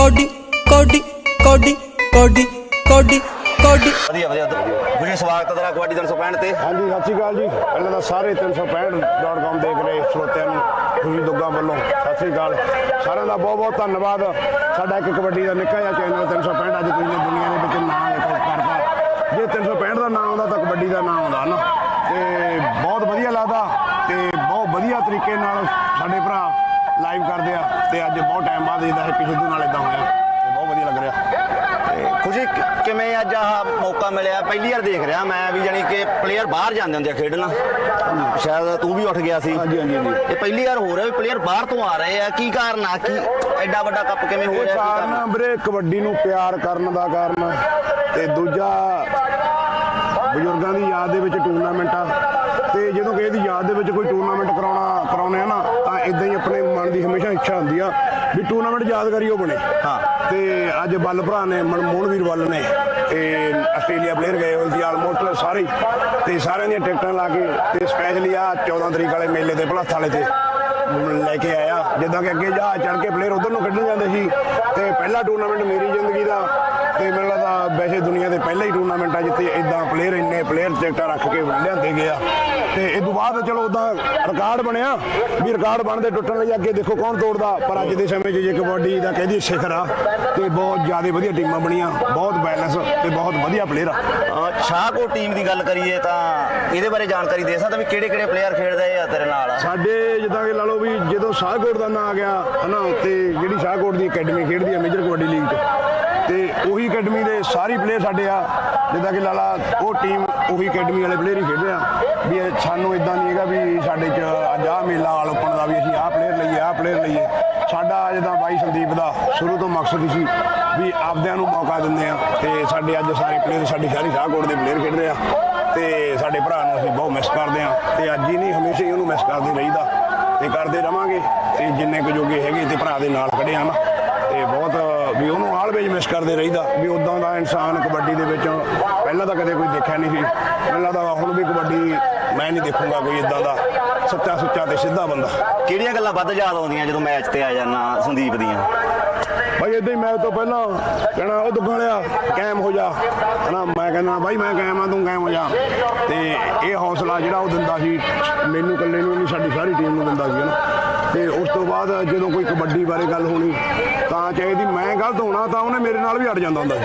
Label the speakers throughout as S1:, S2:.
S1: Cody ਕੋਡੀ ਕੋਡੀ ਕੋਡੀ ਕੋਡੀ ਕੋਡੀ।
S2: ਵਧੀਆ ਵਧੀਆ ਗੁਰੇ ਸਵਾਗਤ ਹੈ ਤੇਰਾ ਕਬੱਡੀ 365 ਤੇ।
S3: ਹਾਂਜੀ ਸਤਿ ਸ਼੍ਰੀ ਅਕਾਲ ਜੀ। ਪਹਿਲਾਂ ਤਾਂ ਸਾਰੇ 365.com ਦੇਖ ਰਹੇ ਸਰੋਤਿਆਂ ਨੂੰ ਖੁਸ਼ੀ ਦੁੱਗਾ ਵੱਲੋਂ। ਸਤਿ ਸ਼੍ਰੀ ਅਕਾਲ। ਸਾਰਿਆਂ ਦਾ ਬਹੁਤ ਬਹੁਤ ਧੰਨਵਾਦ। ਸਾਡਾ ਇੱਕ ਕਬੱਡੀ ਦਾ ਨਿੱਕਾ ਜਿਹਾ ਚੈਨਲ 365 ਅੱਜ ਤੁਸੀਂ ਦੁਨੀਆ ਦੇ ਵਿੱਚ ਨਾਮ ਕਰਦਾ ਜੇ 365 ਦਾ ਨਾਮ ਆਉਂਦਾ ਤਾਂ ਕਬੱਡੀ ਦਾ ਨਾਮ ਆਉਂਦਾ ਨਾ ਤੇ ਬਹੁਤ ਵਧੀਆ ਲੱਗਦਾ ਤੇ ਬਹੁਤ ਵਧੀਆ ਤਰੀਕੇ ਨਾਲ ਸਾਡੇ ਭਰਾ ਲਾਈਵ ਕਰਦੇ ਆ ਤੇ ਅੱਜ ਬਹੁਤ ਟਾਈਮ ਬਾਅਦ ਇਹਦਾ ਹੈਪੀ ਸਿੱਧੂ ਨਾਲ ਇਦਾਂ ਹੋਇਆ। ਤੇ ਬਹੁਤ ਵਧੀਆ ਲੱਗ ਰਿਹਾ।
S2: ਤੇ ਖੁਸ਼ੀ ਕਿਵੇਂ ਅੱਜ ਆਹ ਮੌਕਾ ਮਿਲਿਆ? ਪਹਿਲੀ ਵਾਰ ਦੇਖ ਰਿਹਾ ਮੈਂ ਵੀ ਜਾਨੀ ਕਿ ਪਲੇਅਰ ਬਾਹਰ ਜਾਂਦੇ ਹੁੰਦੇ ਆ ਖੇਡਣ। ਸ਼ਾਇਦ ਤੂੰ ਵੀ ਉੱਠ ਗਿਆ ਸੀ।
S3: ਹਾਂਜੀ ਹਾਂਜੀ ਹਾਂਜੀ।
S2: ਇਹ ਪਹਿਲੀ ਵਾਰ ਹੋ ਰਿਹਾ ਵੀ ਪਲੇਅਰ ਬਾਹਰ ਤੋਂ ਆ ਰਹੇ ਆ। ਕੀ ਕਾਰਨ ਆ? ਕੀ ਐਡਾ ਵੱਡਾ ਕੱਪ ਕਿਵੇਂ ਹੋ ਰਿਹਾ?
S3: ਕਾਰਨ ਵੀਰੇ ਕਬੱਡੀ ਨੂੰ ਪਿਆਰ ਕਰਨ ਦਾ ਕਾਰਨ ਤੇ ਦੂਜਾ ਬਜ਼ੁਰਗਾਂ ਦੀ ਯਾਦ ਦੇ ਵਿੱਚ ਟੂਰਨਾਮੈਂਟ ਆ। ਤੇ ਜਦੋਂ ਕਿਸੇ ਦੀ ਯਾਦ ਦੇ ਵਿੱਚ ਕੋਈ ਟੂਰਨਾਮੈਂਟ ਕਰਾਉਣਾ ਕਰਾਉਣੇ ਆ ਨਾ ਤਾਂ ਇਦਾਂ ਹੀ ਆਪਣੇ ਮਨ ਦੀ ਹਮੇਸ਼ਾ ਇੱਛਾ ਹੁੰਦੀ ਆ ਵੀ ਟੂਰਨਾਮੈਂਟ ਯਾਦਗਾਰੀ ਉਹ ਬਣੇ
S2: ਹਾਂ।
S3: ਤੇ ਅੱਜ ਬੱਲ ਭਰਾ ਨੇ ਮਨਮੋਹਨ ਵੀਰ ਵੱਲ ਨੇ ਤੇ ਆਸਟ੍ਰੇਲੀਆ ਪਲੇਅਰ ਗਏ ਹੋਏ ਸੀ ਆਲਮੋਸਟ ਸਾਰੇ। ਤੇ ਸਾਰਿਆਂ ਦੀਆਂ ਟਿਕਟਾਂ ਲਾ ਕੇ ਤੇ ਸਪੈਸ਼ਲੀ ਆ 14 ਤਰੀਕ ਵਾਲੇ ਮੇਲੇ ਤੇ ਭਲਾਥ ਵਾਲੇ ਤੇ ਲੈ ਕੇ ਆਇਆ ਜਿੱਦਾਂ ਕਿ ਅੱਗੇ ਜਹਾਜ਼ ਚੜ ਕੇ ਪਲੇਅਰ ਉਧਰ ਨੂੰ ਖੇਡਣ ਜਾਂਦੇ ਸੀ ਤੇ ਪਹਿਲਾ ਟੂਰਨਾਮੈਂਟ ਮੇਰੀ ਜ਼ਿੰਦਗੀ ਦਾ ਤੇ ਮੈਨੂੰ ਲੱਗਦਾ ਵੈਸੇ ਦੁਨੀਆ ਦੇ ਪਹਿਲਾ ਹੀ ਟੂਰਨਾਮੈਂਟ ਆ ਜਿੱਥੇ ਇਦਾਂ ਪਲੇਅਰ ਇੰਨੇ ਪਲੇਅਰ ਟਿਕਟਾਂ ਰੱਖ ਕੇ ਲਿਆਂਦੇ ਗਏ ਆ ਤੇ ਇਸ ਤੋਂ ਬਾਅਦ ਚਲੋ ਉਦਾਂ ਰਿਕਾਰਡ ਬਣਿਆ। ਵੀ ਰਿਕਾਰਡ ਬਣਦੇ ਟੁੱਟਣ ਲਈ ਅੱਗੇ ਦੇਖੋ ਕੌਣ ਤੋੜਦਾ। ਪਰ ਅੱਜ ਦੇ ਸਮੇਂ 'ਚ ਜੇ ਕਬੱਡੀ ਦਾ ਕਹਿੰਦੀ ਸਿਖਰ ਆ ਤੇ ਬਹੁਤ ਜ਼ਿਆਦਾ ਵਧੀਆ ਟੀਮਾਂ ਬਣੀਆਂ ਬਹੁਤ ਬੈਲੈਂਸ ਤੇ ਬਹੁਤ ਵਧੀਆ ਪਲੇਅਰ ਆ।
S2: ਅਹ ਸ਼ਾਹਕੋਟ ਟੀਮ ਦੀ ਗੱਲ ਕਰੀਏ ਤਾਂ ਇਹਦੇ ਬਾਰੇ ਜਾਣਕਾਰੀ ਦੇ ਸਕਦਾ ਵੀ ਕਿਹੜੇ ਕਿਹੜੇ ਪਲੇਅਰ ਖੇਡਦੇ ਆ ਤੇਰੇ ਨਾਲ?
S3: ਸਾਡੇ ਜਿੱਦਾਂ ਕਿ ਲਾ ਲਓ ਵੀ ਜਦੋਂ ਸ਼ਾਹਕੋਟ ਦਾ ਨਾਂ ਆ ਗਿਆ ਹਨਾ ਤੇ ਜਿਹੜੀ ਸ਼ਾਹਕੋਟ ਦੀ ਅਕੈਡਮੀ ਖੇਡਦੀ ਆ ਮੇਜਰ ਕਬੱਡੀ ਲੀਗ 'ਚ ਤੇ ਉਹੀ ਅਕੈਡਮੀ ਦੇ ਸਾਰੇ ਪਲੇਅਰ ਸਾਡੇ ਆ। ਜਿੱਦਾਂ ਕਿ ਲਾਲਾ, ਉਹ ਟੀਮ ਉਹੀ ਅਕੈਡਮੀ ਵਾਲੇ ਪਲੇਅਰ ਹੀ ਖੇਡਦੇ ਆ। ਵੀ ਸਾਨੂੰ ਇਦਾਂ ਨਹੀਂ ਹੈਗਾ ਵੀ ਸਾਡੇ 'ਚ ਅੱਜ ਆਹ ਮੇਲਾ ਆਲ ਓਪਨ ਦਾ ਵੀ ਅਸੀਂ ਆਹ ਪਲੇਅਰ ਲਈਏ, ਆਹ ਪਲੇਅਰ ਲਈਏ। ਸਾਡਾ ਜਿੱਦਾਂ ਬਾਈ ਸੰਦੀਪ ਦਾ ਸ਼ੁਰੂ ਤੋਂ ਮਕਸਦ ਸੀ ਵੀ ਆਪਦਿਆਂ ਨੂੰ ਮੌਕਾ ਦਿੰਦੇ ਆ ਤੇ ਸਾਡੇ ਅੱਜ ਸਾਰੇ ਪਲੇਅਰ ਸਾਡੇ ਸ਼ਹਿਰੀ ਸ਼ਾਹਕੋਟ ਦੇ ਪਲੇਅਰ ਖੇਡ ਰਹੇ ਆ। ਤੇ ਸਾਡੇ ਭਰਾ ਨੂੰ ਅਸੀਂ ਬਹੁਤ ਮਿਸ ਕਰਦੇ ਆ। ਤੇ ਅੱਜ ਹੀ ਨਹੀਂ, ਹਮੇਸ਼ਾ ਹੀ ਉਹਨੂੰ ਮਿਸ ਕਰਦੇ ਰਹੀਦਾ। ਤੇ ਕਰਦੇ ਰਵਾਂਗੇ। ਤੇ ਜਿੰਨੇ ਕੁ ਜੋਗੇ ਹੈਗੇ ਤੇ ਭਰਾ ਦੇ ਨਾਲ ਖੜੇ ਆ ਨਾ। ਤੇ ਬਹੁਤ ਵੀ ਉਹਨੂੰ ਆਲਵੇਜ ਮਿਸ ਕਰਦੇ ਰਹੀਦਾ। ਵੀ ਉਦਾਂ ਦਾ ਇਨਸਾਨ ਕਬੱਡੀ ਦੇ ਵਿੱਚ ਪਹਿਲਾਂ ਤਾਂ ਕਦੇ ਕੋਈ ਦੇਖਿਆ ਨਹੀਂ ਸੀ। ਮੈਨੂੰ ਲੱਗਦਾ ਹੁਣ ਵੀ ਕਬੱਡੀ ਮੈਂ ਨਹੀਂ ਦੇਖੂੰਗਾ ਕੋਈ ਇਦਾਂ ਦਾ ਸੱਚਾ ਸੁੱਚਾ ਤੇ ਸਿੱਧਾ ਬੰਦਾ।
S2: ਕਿਹੜੀਆਂ ਗੱਲਾਂ ਵੱਧ ਯਾਦ ਆਉਂਦੀਆਂ ਜਦੋਂ ਮੈਚ ਤੇ ਆ ਜਾਣਾ ਸੰਦੀਪ ਦੀਆਂ?
S3: ਭਾਈ ਇਦਾਂ ਹੀ ਮੈਚ ਤੋਂ ਪਹਿਲਾਂ ਕਹਿਣਾ ਉਹ ਦੁੱਗਾਂ ਵਾਲਿਆ ਕਾਇਮ ਹੋ ਜਾ। ਹਨਾ ਮੈਂ ਕਹਿੰਦਾ ਭਾਈ ਮੈਂ ਕਾਇਮ ਆ ਤੂੰ ਕਾਇਮ ਹੋ ਜਾ। ਤੇ ਇਹ ਹੌਸਲਾ ਜਿਹੜਾ ਉਹ ਦਿੰਦਾ ਸੀ ਮੈਨੂੰ ਇਕੱਲੇ ਨੂੰ ਨਹੀਂ ਸਾਡੀ ਸਾਰੀ ਟੀਮ ਨੂੰ ਦਿੰਦਾ ਸੀ ਹਨਾ। ਤੇ ਉਸ ਤੋਂ ਬਾਅਦ ਜਦੋਂ ਕੋਈ ਕਬੱਡੀ ਬਾਰੇ ਗੱਲ ਹੋਣੀ ਤਾਂ ਚਾਹੀਦੀ ਮੈਂ ਗਲਤ ਹੋਣਾ ਤਾਂ ਉਹਨੇ ਮੇਰੇ ਨਾਲ ਵੀ ਅੜ ਜਾਂਦਾ ਹੁੰਦਾ ਸੀ।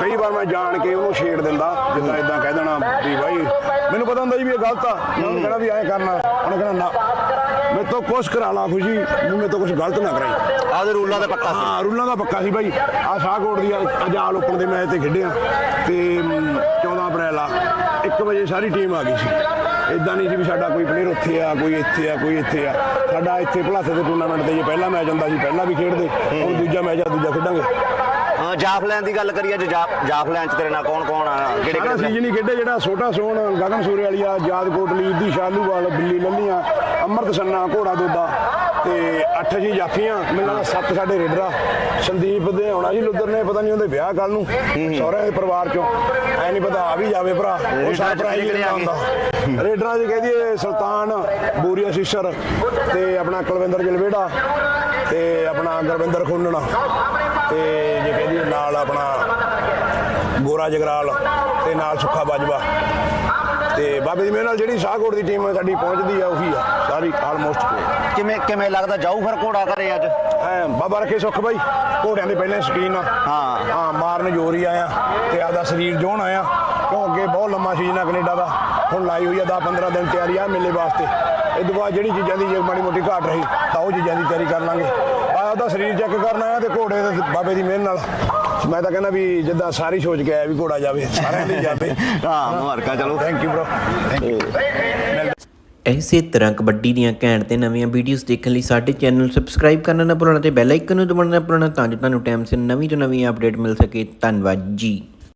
S3: ਕਈ ਵਾਰ ਮੈਂ ਜਾਣ ਕੇ ਉਹਨੂੰ ਛੇੜ ਦਿੰਦਾ ਜਿੱਦਾਂ ਇਦਾਂ ਕਹਿ ਦੇਣਾ ਵੀ ਭਾਈ ਮੈਨੂੰ ਪਤਾ ਹੁੰਦਾ ਜੀ ਵੀ ਇਹ ਗਲਤ ਆ। ਮੈਂ ਉਹਨੂੰ ਕਹਿਣਾ ਵੀ ਐਂ ਕਰਨਾ ਉਹਨੇ ਕਹਿਣਾ ਨਾ। ਮੇਰੇ ਤੋਂ ਕੁਛ ਕਰਾ ਲਾ ਖੁਸ਼ੀ ਵੀ ਮੇਰੇ ਤੋਂ ਕੁਛ ਗਲਤ ਨਾ ਕਰਾਈ।
S2: ਆਪਦੇ ਰੂਲਾਂ ਦਾ ਪੱਕਾ ਸੀ।
S3: ਹਾਂ ਰੂਲਾਂ ਦਾ ਪੱਕਾ ਸੀ ਬਾਈ। ਆ ਸ਼ਾਹਕੋਟ ਦੀ ਅੱਜ ਆਲ ਓਪਨ ਦੇ ਮੈਚ ਤੇ ਖੇਡਿਆ। ਤੇ ਮ, 14 ਅਪ੍ਰੈਲ ਆ 1 ਵਜੇ ਸਾਰੀ ਟੀਮ ਆ ਗਈ ਸੀ। ਇਦਾਂ ਨਹੀਂ ਸੀ ਵੀ ਸਾਡਾ ਕੋਈ ਪਲੇਅਰ ਉੱਥੇ ਆ ਕੋਈ ਇੱਥੇ ਆ ਕੋਈ ਇੱਥੇ ਆ। ਸਾਡਾ ਇੱਥੇ ਭਲਾਸੇ ਦੇ ਟੂਰਨਾਮੈਂਟ ਤੇ ਜੇ ਪਹਿਲਾ ਮੈਚ ਹੁੰਦਾ ਸੀ ਪਹਿਲਾਂ ਵੀ ਖੇਡਦੇ ਹੁਣ ਦੂਜਾ ਮੈਚ ਆ ਦੂਜਾ ਖੇਡਾਂਗੇ।
S2: ਅਹ ਜਾਫਲੈਨ ਦੀ ਗੱਲ ਕਰੀਏ ਜੇ ਜਾਫ- ਜਾਫਲੈਨ ਚ ਤੇਰੇ ਨਾਲ ਕੌਣ ਕੌਣ ਆ? ਕਿਹੜੇ ਕਿਹੜੇ
S3: ਸੀਜ਼ਨ ਹੀ ਖੇਡੇ ਜਿਹੜਾ ਛੋਟਾ ਸੋਹਣ ਗਗਨ ਸੂਰੇ ਵਾਲੀਆ ਯਾਦ ਕੋਟਲੀ ਦੀ ਸ਼ਾਲੂਵਾਲ ਬਿੱਲੀ ਲੱਲੀਆਂ ਅੰਮ੍ਰਿਤ ਸੰਨਾ ਘੋੜਾ ਦੋਦਾ। ਤੇ ਅੱਠ ਜੀ ਜਾਫੀਆਂ ਮੈਨੂੰ ਲੱਗਦਾ ਸੱਤ ਸਾਡੇ ਰੇਡਰਾ ਸੰਦੀਪ ਦੇ ਆਉਣਾ ਸੀ ਲੁੱਦਰ ਨੇ ਪਤਾ ਨਹੀਂ ਉਹਦੇ ਵਿਆਹ ਕੱਲ ਨੂੰ। ਸਹੁਰਿਆਂ ਦੇ ਪਰਿਵਾਰ ਚੋਂ। ਐ ਨਹੀਂ ਪਤਾ ਆ ਵੀ ਜਾਵੇ ਭਰਾ। ਉਹ ਸਾਡਾ ਭਰਾ ਹੀ
S2: ਕਿਹੜੇ ਆ ਗਏ?
S3: ਹੁੰਦਾ ਰੇਡਰਾਂ ਦੀ ਕਹਦੀ ਸੁਲਤਾਨ ਬੂਰੀਆ ਸ਼ੀਸ਼ਰ ਤੇ ਆਪਣਾ ਕੁਲਵਿੰਦਰ ਜਲਵੇੜਾ ਤੇ ਆਪਣਾ ਗੁਰਵਿੰਦਰ ਖੁੰਨਣਾ ਤੇ ਜੇ ਕਹਦੀ ਨਾਲ ਆਪਣਾ ਗੋਰਾ ਜਗਰਾਲ ਤੇ ਨਾਲ ਸੁੱਖਾ ਬਾਜਵਾ। ਤੇ ਬਾਬੇ ਦੀ ਮਿਹਰ ਨਾਲ ਜਿਹੜੀ ਸ਼ਾਹਕੋਟ ਦੀ ਟੀਮ ਸਾਡੀ ਪਹੁੰਚਦੀ ਆ ਉਹੀ ਆ ਸਾਰੀ ਆਲਮੋਸਟ
S2: ਕਿਵੇਂ ਕਿਵੇਂ ਲੱਗਦਾ ਜਾਊ ਫਿਰ ਘੋੜਾ ਕਰੇ ਅੱਜ?
S3: ਐ ਬਾਬਾ ਰੱਖੇ ਸੁੱਖ ਬਾਈ ਘੋੜਿਆਂ ਦੇ ਪਹਿਲੇ ਸ਼ਕੀਨ ਆ।
S2: ਹਾਂ।
S3: ਹਾਂ ਮਾਰਨ ਜੋਰ ਆਇਆ ਤੇ ਆਪਦਾ ਸਰੀਰ ਜੋਣ ਆਇਆ। ਕਿਉਂ ਅੱਗੇ ਬਹੁਤ ਲੰਮਾ ਸੀਜ਼ਨ ਆ ਕੈਨੇਡਾ ਦਾ ਹੁਣ ਲਾਈ ਹੋਈ ਆ 10 15 ਦਿਨ ਤਿਆਰੀ ਆ ਮੇਲੇ ਵਾਸਤੇ। ਇਹ ਤੋਂ ਬਾਅਦ ਜਿਹੜੀ ਚੀਜ਼ਾਂ ਦੀ ਜੇ ਮਾੜੀ ਮੋਟੀ ਘਾਟ ਰਹੀ ਤਾਂ ਉਹ ਚੀਜ਼ਾਂ ਦੀ ਤਿਆਰੀ ਕਰ ਲਾਂਗੇ। ਆ ਉਹਦਾ ਸਰੀਰ ਚੈੱਕ ਕਰਨਾ ਆ ਤੇ ਘੋੜੇ ਦੇ ਬਾਬੇ ਦੀ ਮਿਹਰ ਨਾਲ। ਮੈਂ ਤਾਂ ਕਹਿੰਦਾ ਵੀ ਜਿੱਦਾਂ ਸਾਰੀ ਸੋਚ ਕੇ ਆਇਆ ਵੀ ਘੋੜਾ ਜਾਵੇ ਸਾਰਿਆਂ ਲਈ ਜਾਵੇ।
S2: ਹਾਂ ਮੁਬਾਰਕਾਂ ਚਲੋ।
S3: Thank you bro thank you
S4: ਇਸੇ ਤਰ੍ਹਾਂ ਕਬੱਡੀ ਦੀਆਂ ਘੈਂਟ ਤੇ ਨਵੀਆਂ ਵੀਡੀਓਜ਼ ਦੇਖਣ ਲਈ ਸਾਡੇ ਚੈਨਲ ਨੂੰ ਸਬਸਕ੍ਰਾਈਬ ਕਰਨਾ ਨਾ ਭੁੱਲਣਾ ਤੇ ਬੈਲ ਆਈਕਨ ਨੂੰ ਦਬਾਉਣਾ ਨਾ ਭੁੱਲਣਾ ਤਾਂ ਜੋ ਤੁਹਾਨੂੰ ਟਾਈਮ ਸਿਰ ਨਵੀਂ ਤੋਂ ਨਵੀਂ ਅਪਡੇਟ ਮਿਲ ਸਕੇ। ਧੰਨਵਾਦ ਜੀ।